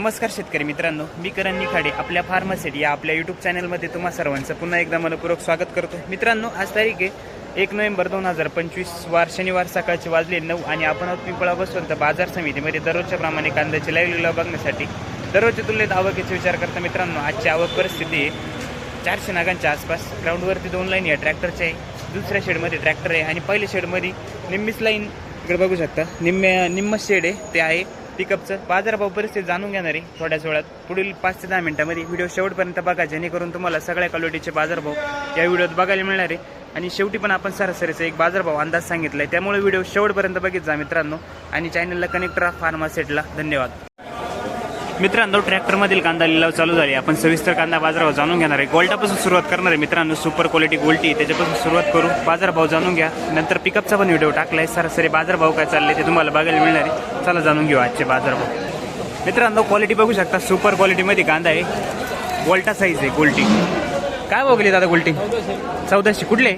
नमस्कार शेतकरी मित्रांनो मी करण निखाडे आपल्या फार्मसिटी या आपल्या यूट्यूब चॅनलमध्ये तुम्हा सर्वांचं पुन्हा एकदा मनपूर्वक स्वागत करतो. मित्रांनो आज तारीख आहे एक नोव्हेंबर दोन हजार पंचवीस वार शनिवार सकाळचे वाजले नऊ आणि आपण आहोत पिंपळा बसवंत बाजार समितीमध्ये दररोजच्या प्रमाणे कांद्याची लाईव्ह लिलाव बघण्यासाठी. दररोजच्या तुलनेत आवकेचा विचार करता मित्रांनो आजची आवक परिस्थिती आहे चारशे नागांच्या आसपास ग्राउंडवरती दोन लाईन या ट्रॅक्टरच्या आहे दुसऱ्या शेडमध्ये ट्रॅक्टर आहे आणि पहिल्या शेडमध्ये निम्मीच लाईन इकडे बघू शकता. निम्म्या निम्म शेड आहे ते आहे पिकअपचं बाजारभाव परिस्थिती जाणून घेणार आहे. थोड्याच वेळात पुढील पाच ते दहा मिनिटामध्ये व्हिडिओ शेवटपर्यंत बघा जेणेकरून तुम्हाला सगळ्या क्वालिटीचे बाजारभाव या व्हिडिओत बघायला मिळणार आहे. आणि शेवटी पण आपण सरासरीचा एक बाजारभाव अंदाज सांगितला आहे त्यामुळे व्हिडिओ शेवटपर्यंत बघित जा मित्रांनो. आणि चॅनलला कनेक्ट राहा फार्मासेटला धन्यवाद. मित्रांनो ट्रॅक्टरमधील कांदा लिलाव चालू झाले. आपण सविस्तर कांदा बाजारभाव जाणून घेणार आहे. गोल्टापासून सुरुवात करणार आहे मित्रांनो. सुपर क्वालिटी गोल्टी त्याच्यापासून सुरुवात करू बाजारभाव जाणून घ्या. नंतर पिकअपचा पण व्हिडिओ टाकला आहे सरासरी बाजारभाव काय चालले ते तुम्हाला बघायला मिळणार आहे. चला जाणून घेऊ आजचे बाजारभाव. मित्रांनो क्वालिटी बघू शकता. सुपर क्वालिटीमध्ये कांदा आहे. गोल्टा साईज आहे गोल्टी काय बघली दादा गोल्टी चौदाशे कुठले?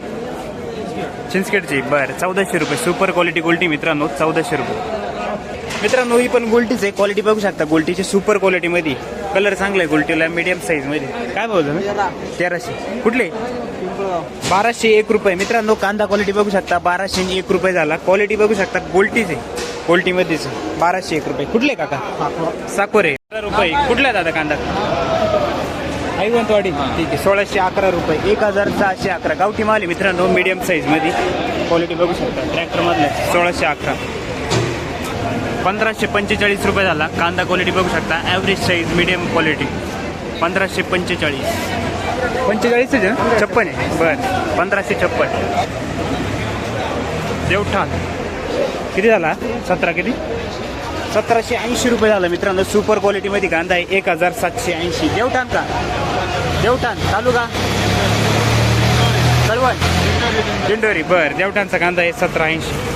चिंचखेडची बरं चौदाशे रुपये. सुपर क्वालिटी गोल्टी मित्रांनो चौदाशे रुपये. मित्रांनो ही पण गोल्टीच आहे. क्वालिटी बघू शकता. गोल्टीची सुपर क्वालिटीमध्ये कलर चांगला आहे गोल्टीला मीडियम साईजमध्ये काय भाव झालं? तेराशे. कुठले? बाराशे एक रुपये. मित्रांनो कांदा क्वालिटी बघू शकता. बाराशे एक रुपये झाला. क्वालिटी बघू शकता. गोल्टीच आहे. गोल्टीमध्येच बाराशे एक रुपये. कुठले काका? साकोरे अकरा रुपये. कुठला दादा कांदा? ऐवंतवाडी ठीक आहे. सोळाशे अकरा रुपये. एक हजार सहाशे अकरा. गावठी माल आहे मित्रांनो मीडियम साईजमध्ये क्वालिटी बघू शकता. ट्रॅक्टरमधल्या सोळाशे अकरा. पंधराशे पंचेचाळीस रुपये झाला. कांदा क्वालिटी बघू शकता. ॲव्हरेज साईज मीडियम क्वालिटी पंधराशे पंचेचाळीस. पंचेचाळीस? छप्पन आहे. बरं. पंधराशे छप्पन. देवठाण. किती झाला? सतरा किती? सतराशे ऐंशी रुपये झाला मित्रांनो. सुपर क्वालिटीमध्ये कांदा आहे. एक हजार सातशे ऐंशी. देवठाण का? देवठाण. चालू का कळवण दिंडोरी. बरं. देवठाणचा कांदा आहे सतरा ऐंशी.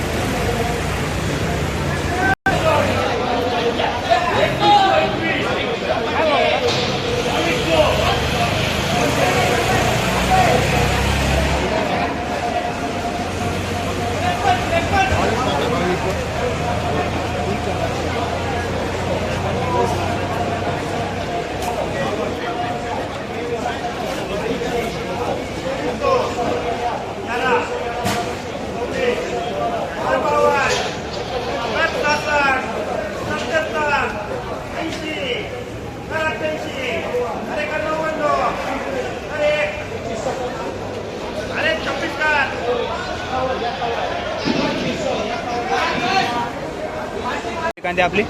कांदे आपले?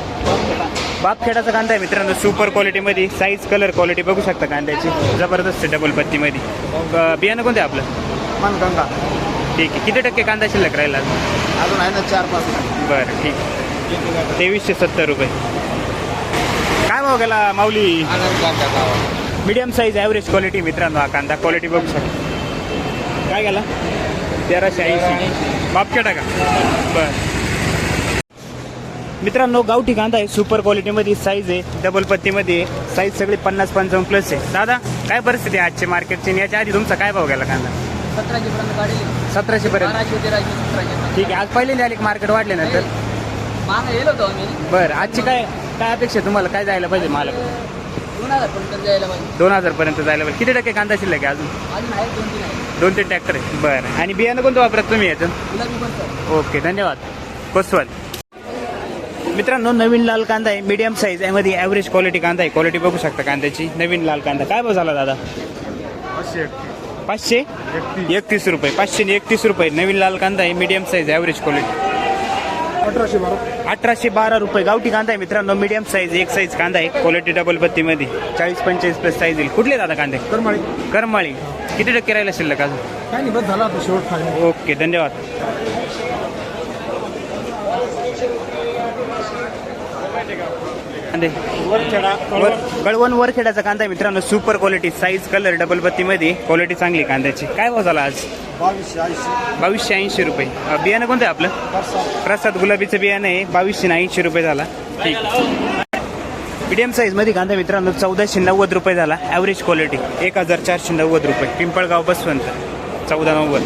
बापखेडाचा कांदा आहे मित्रांनो सुपर क्वालिटीमध्ये साईज कलर क्वालिटी बघू शकता कांद्याची. जबरदस्त डबल पत्तीमध्ये बियाणं कोणतं आहे आपलं? मनगंगा. ठीक आहे. किती टक्के कांदा शिल्लक राहिला? अजून आहे ना चार पाच बरं ठीक तेवीसशे सत्तर रुपये. काय भाव गेला माऊली? मीडियम साईज ॲव्हरेज क्वालिटी मित्रांनो हा कांदा क्वालिटी बघू शकता. काय गेला? तेराशे ऐंशी. बापखेडा का? बरं. मित्रांनो गावठी कांदा आहे. सुपर क्वालिटीमध्ये साईज आहे. डबल पत्तीमध्ये साईज सगळी पन्नास पंचावन्न प्लस आहे. दादा काय परिस्थिती आहे आजची मार्केटची आणि याच्या आधी तुमचा काय भाव गेला कांदा? सतराशे पर्यंत काढली. सतराशे पर्यंत. ठीक आहे आज पहिल्यांदा आले मार्केट वाढले ना तर बरं आजची काय काय अपेक्षा तुम्हाला? काय जायला पाहिजे मला दोन हजार पर्यंत जायला पाहिजे. दोन हजार पर्यंत जायला पाहिजे. किती टक्के कांदा शिल्लक आहे अजून? दोन तीन ट्रॅक्टर आहे. बरं. आणि बियाणं कोणतं वापरत तुम्ही याचं? ओके धन्यवाद. कोसवाल मित्रांनो नवीन लाल कांदा आहे मीडियम साईज यामध्ये ॲव्हरेज क्वालिटी कांदा आहे. क्वालिटी बघू शकता कांद्याची. नवीन लाल कांदा. काय भाव झाला दादा? पाचशे एकतीस. रुपये. पाचशे एकतीस रुपये. नवीन लाल कांदा आहे मीडियम साईज ॲव्हरेज क्वालिटी अठराशे बारा. अठराशे बारा रुपये. गावठी कांदा आहे मित्रांनो मीडियम साईज एक साईज कांदा आहे. क्वालिटी डबल पत्तीमध्ये चाळीस पंचेचाळीस प्लस साईज येईल. कुठले दादा कांदे? करमाळी. करमाळी. किती टक्के राहिला शिल्लक अजून? काय नाही बस झाला आता शेवट फायनल ओके धन्यवाद. कांदे वरखेडा वर कळवण वरखेडाचा कांदा मित्रांनो. Super quality size colour double पत्तीमध्ये quality चांगली कांद्याची. काय भाव झाला आज? बावीसशे ऐंशी रुपये. बियाणं कोणतं आहे आपलं? प्रसाद गुलाबीचं बियाणं आहे. बावीसशे ऐंशी रुपये झाला. ठीक. मीडियम साईजमध्ये कांदा मित्रांनो. चौदाशे नव्वद रुपये झाला. ॲव्हरेज क्वालिटी एक हजार चारशे नव्वद रुपये. पिंपळगाव बसवंत चौदा नव्वद.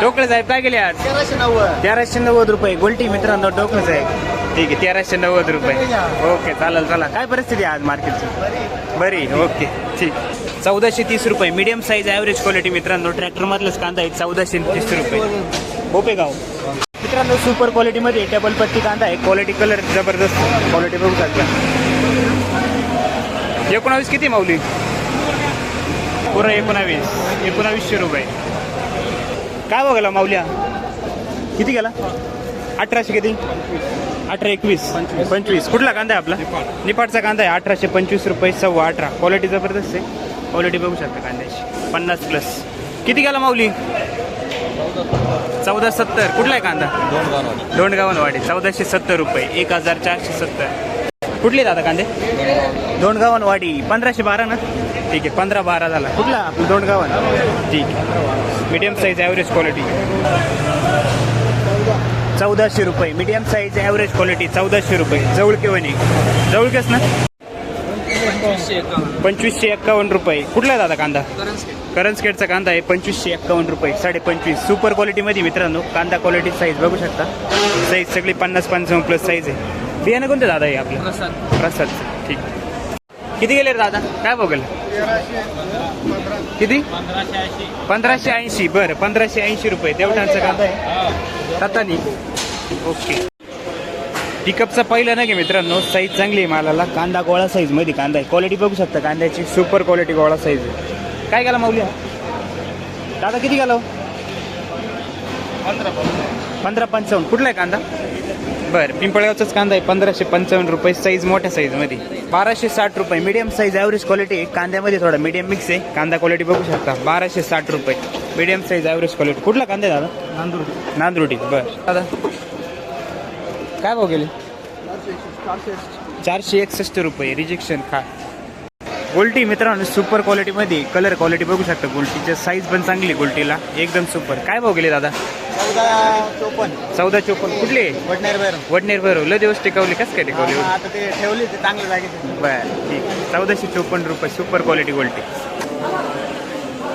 डोकळे साहेब काय गेले आज? तेराशे नव्वद. तेराशे नव्वद रुपये. गोल्टी मित्रांनो डोकळे साहेब. ठीक आहे तेराशे नव्वद रुपये. ओके चालेल चला काय परिस्थिती आहे आज मार्केटची? बरी ओके ठीक. चौदाशे तीस रुपये. मीडियम साईज ॲव्हरेज क्वालिटी मित्रांनो ट्रॅक्टरमधलाच कांदा आहे चौदाशे तीस रुपये. बोपेगाव मित्रांनो सुपर क्वालिटीमध्ये टेबल पत्ती कांदा आहे. क्वालिटी कलर जबरदस्त. क्वालिटी बघू शकता. एकोणावीस किती माऊली? पुरा एकोणावीस. एकोणावीसशे रुपये. काय बघायला माऊल्या? किती गेला? अठराशे किती? अठरा एकवीस. पंचवीस. कुठला कांदा आहे आपला? निपाटचा कांदा आहे. अठराशे पंचवीस रुपये सव्वा अठरा. क्वालिटी जबरदस्त आहे. क्वालिटी बघू शकता कांद्याची. पन्नास प्लस किती गेला माऊली? चौदा सत्तर. कुठला आहे कांदा? दोंडगावन वाडी. चौदाशे सत्तर रुपये. एक हजार चारशे सत्तर. कुठले दादा कांदे? दोंडगावन वाडी. पंधराशे बारा ना? ठीक आहे. पंधरा बारा झाला. कुठला? आपलं दोंडगावन. ठीक आहे. मीडियम साईज ॲव्हरेज क्वालिटी चौदाशे रुपये. मीडियम साईज ॲव्हरेज क्वालिटी चौदाशे रुपये. जवळके वणी. जवळकेच ना? पंचवीसशे एक्कावन्न रुपये. कुठला दादा कांदा? करंजकेटचा कांदा आहे. पंचवीसशे एक्कावन्न रुपये. साडे पंचवीस सुपर क्वालिटीमध्ये मित्रांनो कांदा क्वालिटी साईज बघू शकता. साईज सगळी पन्नास पंचावन्न प्लस साईज आहे. बियाणं कोणतं दादा आहे आपलं? प्रसाद. ठीक. किती गेले रे दादा? काय बघेल? किती? पंधराशे ऐंशी. बरं पंधराशे ऐंशी रुपये. देवठांचा कांदा आहे. तातानी. ओके. पिकअपचा पहिला नाही का मित्रांनो? साईज चांगली आहे मालाला. कांदा गोळा साईजमध्ये कांदा आहे. क्वालिटी बघू शकता कांद्याची. सुपर क्वालिटी गोळा साईज आहे. काय गेला माऊली? दादा किती गेला? पंधरा पंचावन्न. कुठला आहे कांदा? बरं पिंपळगावचाच कांदा आहे पंधराशे पंचावन्न रुपये साईज मोठ्या साईजमध्ये बाराशे साठ रुपये मीडियम साईज ॲव्हरेज क्वालिटी कांद्यामध्ये थोडा मीडियम मिक्स आहे. कांदा क्वालिटी बघू शकता. बाराशे साठ रुपये मीडियम साईज ॲव्हरेज क्वालिटी कुठला कांदा आहे दादा? नांदूर नांदरुटी बरं. दादा काय भाव गेले? चारशे एकसष्ट रुपये रिजेक्शन खा. गोल्टी मित्रांनो सुपर क्वालिटीमध्ये कलर क्वालिटी बघू शकता गोल्टीची साईज पण चांगली गोल्टीला. एकदम सुपर काय भाव गेले दादा? चौदा चोपन्न. चौदा चोपन्न. कुठले? वडनेर बैर वडनेर बरं लय दिवस टिकवले कस काय टिकवले? आता ते ठेवली ते चांगल्या जागेत बरं ठीक. चौदाशे चोपन्न रुपये सुपर क्वालिटी गोल्टी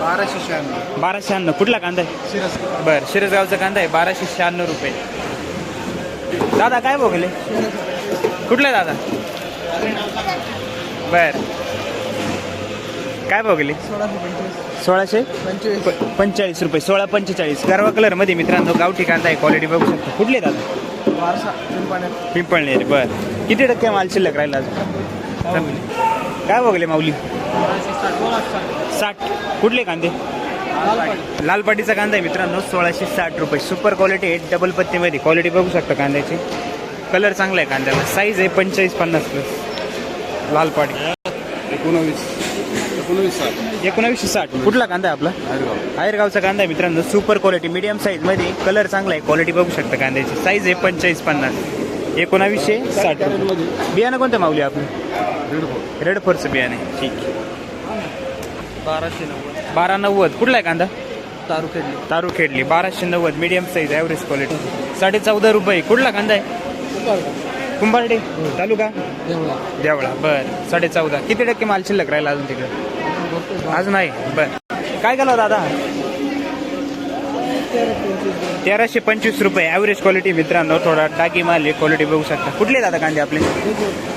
बाराशे शहाण्णव. बाराशे शहाण्णव. कुठला कांदा आहे? शिरस बरं शिरसगावचा कांदा आहे बाराशे शहाण्णव रुपये. दादा काय बघले कुठला दादा? बर. काय बघले सोळाशे पंचवीस सोळाशे? प- पंचेचाळीस रुपये सोळा पंचेचाळीस. गरवा कलरमध्ये मित्रांनो गावठी कांदा आहे क्वालिटी बघू शकतो. कुठले दादा पिंपळनेर. बर. किती टक्के माल शिल्लक राहिला अजून? काय बघले माऊली? साठ. कुठले कांदे? लालपाटीचा कांदा आहे मित्रांनो सोळाशे साठ रुपये. सुपर क्वालिटी आहे डबल पत्तीमध्ये. क्वालिटी बघू शकता कांद्याची. कलर चांगला आहे कांद्याला. साईज आहे पंचेचाळीस पन्नास प्लस लालपाटी एकोणावीस. एकोणावीसशे साठ कुठला कांदा आहे आपला? आयरगावचा कांदा आहे मित्रांनो. सुपर क्वालिटी मीडियम साईजमध्ये कलर चांगला आहे. क्वालिटी बघू शकता कांद्याची. साईज आहे पंचेचाळीस पन्नास. एकोणावीसशे साठ. बियाणं कोणतं माऊली आपण रेड फोरचं बियाणं ठीक. आहे बाराशे नव्वद. बारा नव्वद कुठला आहे कांदा? तारू खेळली तारू खेडली. बाराशे नव्वद. मीडियम साईज ॲव्हरेज क्वालिटी साडे चौदा रुपये. कुठला कांदा आहे? कुंभारडे तालुका? देवळा. बर. साडे चौदा. किती टक्के माल शिल्लक राहिला अजून तिकडे? अजून आहे बर. काय केलं दादा? तेराशे पंचवीस रुपये. ॲव्हरेज क्वालिटी मित्रांनो थोडा टाकी माल आहे क्वालिटी बघू शकता. कुठले दादा कांदे आपले?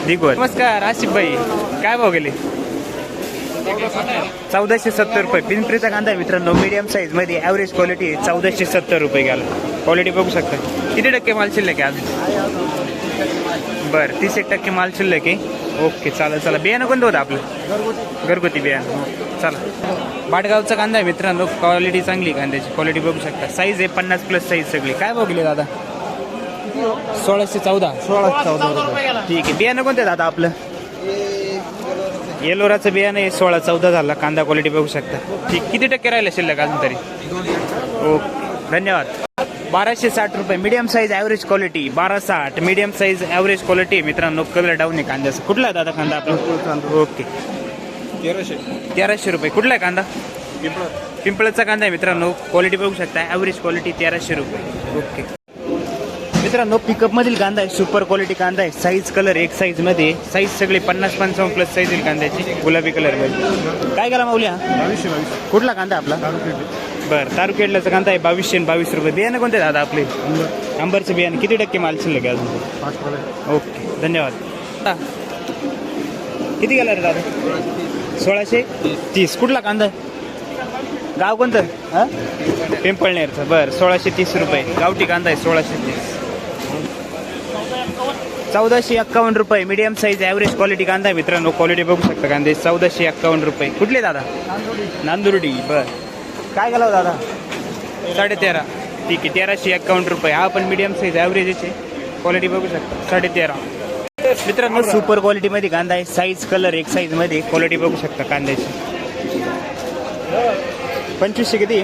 दिगवर नमस्कार आसिफ भाई. काय भाव गेले? चौदाशे सत्तर रुपये. पिंपरीचा कांदा मित्रांनो मीडियम साईजमध्ये. ॲव्हरेज क्वालिटी चौदाशे सत्तर रुपये गेला. क्वालिटी बघू शकता. किती टक्के माल शिल्लक आहे अजून? बरं तीस एक टक्के माल शिल्लक आहे. ओके चालेल चला बियाणं कोणतं होतं आपलं? घरगुती. बियाणं. हो, चला बाटगावचा कांदा आहे मित्रांनो. क्वालिटी चांगली आहे कांद्याची. क्वालिटी बघू शकता. साईज आहे पन्नास प्लस साईज सगळी. काय बघले दादा? सोळाशे चौदा. सोळाशे चौदा ठीक आहे. बियाणं कोणतं आहे दादा आपलं? येलोराचं बियाणं आहे सोळा चौदा झाला. कांदा क्वालिटी बघू शकता. ठीक. किती टक्के राहिलं शिल्लक अजून तरी? ओके. धन्यवाद. बाराशे साठ रुपये. मीडियम साईज ॲव्हरेज क्वालिटी बारा साठ. मीडियम साईज ॲव्हरेज क्वालिटी मित्रांनो कलर डाऊन आहे कांद्याचा. कुठला आहे दादा कांदा आपला? ओके. तेराशे. तेराशे रुपये. कुठला आहे कांदा? पिंपळचा कांदा आहे मित्रांनो. क्वालिटी बघू शकता. ॲव्हरेज क्वालिटी तेराशे रुपये. ओके. मित्रांनो पिकअप मधील कांदा आहे. सुपर क्वालिटी कांदा आहे. साईज कलर एक साईजमध्ये. साईज सगळे पन्नास पंचावन्न प्लस साईज कांद्याची. गुलाबी कलरमध्ये. काय केला माऊली बावीसशे बावीस कुठला कांदा आपला? बरं तारुखेडल्याचा कांदा आहे बावीसशे आणि बावीस रुपये. बियाणं कोणते दादा आपले? आंबरचं बियाणं. किती टक्के माल शिल्लक आहे अजून? ओके धन्यवाद. हा. किती गेला रे दादा? सोळाशे? तीस. कुठला कांदा गाव कोणतं? हा? पिंपळनेरचं. बरं सोळाशे तीस रुपये. गावठी कांदा आहे सोळाशे तीस. चौदाशे एक्कावन्न रुपये. मीडियम साईज ॲव्हरेज क्वालिटी कांदा आहे मित्रांनो. क्वालिटी बघू शकता कांदे. चौदाशे एक्कावन्न रुपये. कुठले दादा? नांदुर्डी. बर. काय गेला दादा? साडे तेरा ठीक आहे तेराशे एक्कावन्न रुपये. हा पण मीडियम साईज ॲव्हरेजचे क्वालिटी बघू शकता. साडे तेरा मित्रांनो सुपर क्वालिटीमध्ये कांदा आहे. साईज कलर एक साईजमध्ये क्वालिटी बघू शकता कांद्याची. पंचवीसशे किती?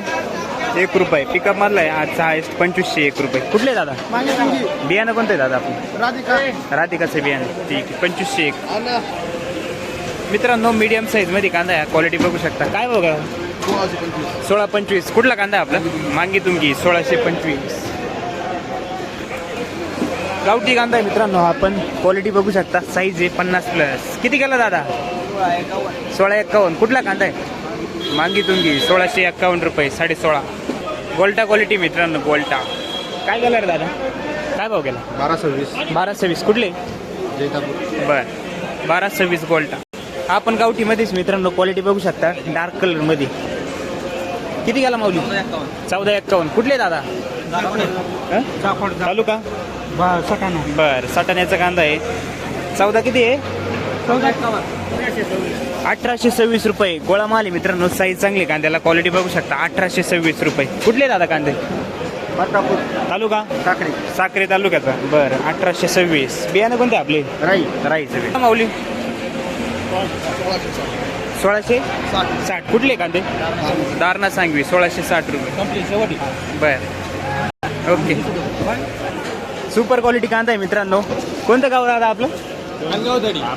एक रुपये. पिकअप मधला आहे. आजचा हायस्ट पंचवीसशे एक रुपये. कुठले दादा? बियाणं कोणतं आहे दादा आपण राधिका. राधिकाचं बियाणं. ठीक आहे पंचवीसशे एक. मित्रांनो मीडियम साईजमध्ये कांदा आहे. क्वालिटी बघू शकता. काय बघा? सोळा पंचवीस. कुठला कांदा आपला? मांगी तुमकी सोळाशे पंचवीस. गावठी कांदा आहे मित्रांनो हा पण क्वालिटी बघू शकता. साईज आहे पन्नास प्लस किती केला दादा? सोळा एक्कावन्न. कुठला कांदा आहे? मांगी तुंगी सोळाशे एक्कावन्न रुपये साडे सोळा. गोल्टा क्वालिटी मित्रांनो गोल्टा काय केला रे दादा? काय भाव केला? बारा सव्वीस. बारा सव्वीस. कुठले? बर. बारा सव्वीस गोल्टा हा पण गावठीमध्येच मित्रांनो क्वालिटी बघू शकता. डार्क कलरमध्ये किती गेला माऊली? चौदा एक्कावन्न. कुठले दादा? चालू का बर सटाण्याचा कांदा आहे. चौदा किती आहे? अठराशे सव्वीस. रुपये. गोळा माल आहे मित्रांनो साईज चांगली कांद्याला क्वालिटी बघू शकता. अठराशे सव्वीस रुपये. कुठले दादा कांदे? तालुका? साखरे. साक्रे तालुक्याचा. बरं अठराशे सव्वीस. बियाणं कोणते आपले? राई. राईचं माऊली? सोळाशे साठ. कुठले कांदे? दारणा सांगवी सोळाशे साठ रुपये. बर. ओके. सुपर क्वालिटी कांदा आहे मित्रांनो. कोणतं गाव दादा आपलं?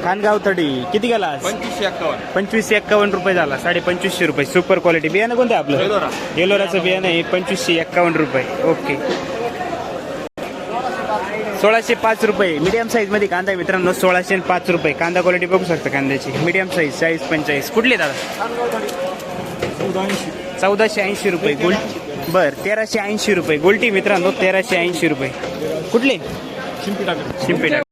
खानगाव तडी किती गेला? पंचवीसशे एक्कावन्न. पंचवीसशे एक्कावन्न रुपये झाला. साडे पंचवीसशे रुपये. सुपर क्वालिटी बियाणं कोणतं आपलं? एलोरा. एलोराचं बियाणं आहे. पंचवीसशे एक्कावन्न रुपये. ओके सोळाशे पाच रुपये. मीडियम साईजमध्ये कांदा मित्रांनो सोळाशे पाच रुपये. कांदा क्वालिटी बघू शकता कांद्याची. मीडियम साईज चाळीस पंचाळीस कुठले दादा? चौदाशे ऐंशी रुपये. गोल बर तेराशे ऐंशी रुपये. गोल्टी मित्रांनो तेराशे ऐंशी रुपये. कुठले? शिंपी टाकले शिंपी टाक.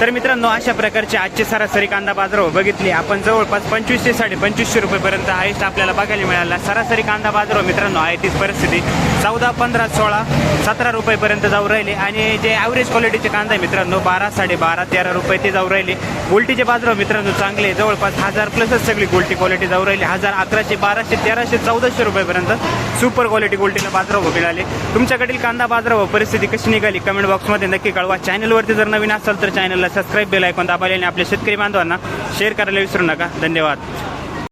तर मित्रांनो अशा प्रकारचे आजचे सरासरी कांदा बाजार बघितले. आपण जवळपास पंचवीसशे साडे पंचवीसशे रुपयेपर्यंत हायस्ट आपल्याला बघायला मिळाला. सरासरी कांदा बाजार मित्रांनो आहे तीच परिस्थिती. चौदा पंधरा सोळा सतरा रुपयेपर्यंत जाऊ राहिले. आणि जे ॲव्हरेज क्वालिटीचे कांदा आहे मित्रांनो बारा साडे बारा तेरा रुपये ते जाऊ राहिले. गोल्टीचे बाजारावर मित्रांनो चांगले जवळपास हजार प्लसच सगळी गोल्टी क्वालिटी जाऊ राहिली. हजार अकराशे बाराशे तेराशे चौदाशे रुपयेपर्यंत सुपर क्वालिटी गोल्टीला बाजारावर मिळाले. तुमच्याकडील कांदा बाजारावर परिस्थिती कशी निघाली? कमेंट बॉक्समध्ये नक्की कळवा. चॅनलवरती जर नवीन असाल तर चॅनलला सबस्क्राईब बेल ऐकून दाबायला आणि आपल्या शेतकरी बांधवांना शेअर करायला विसरू नका. धन्यवाद.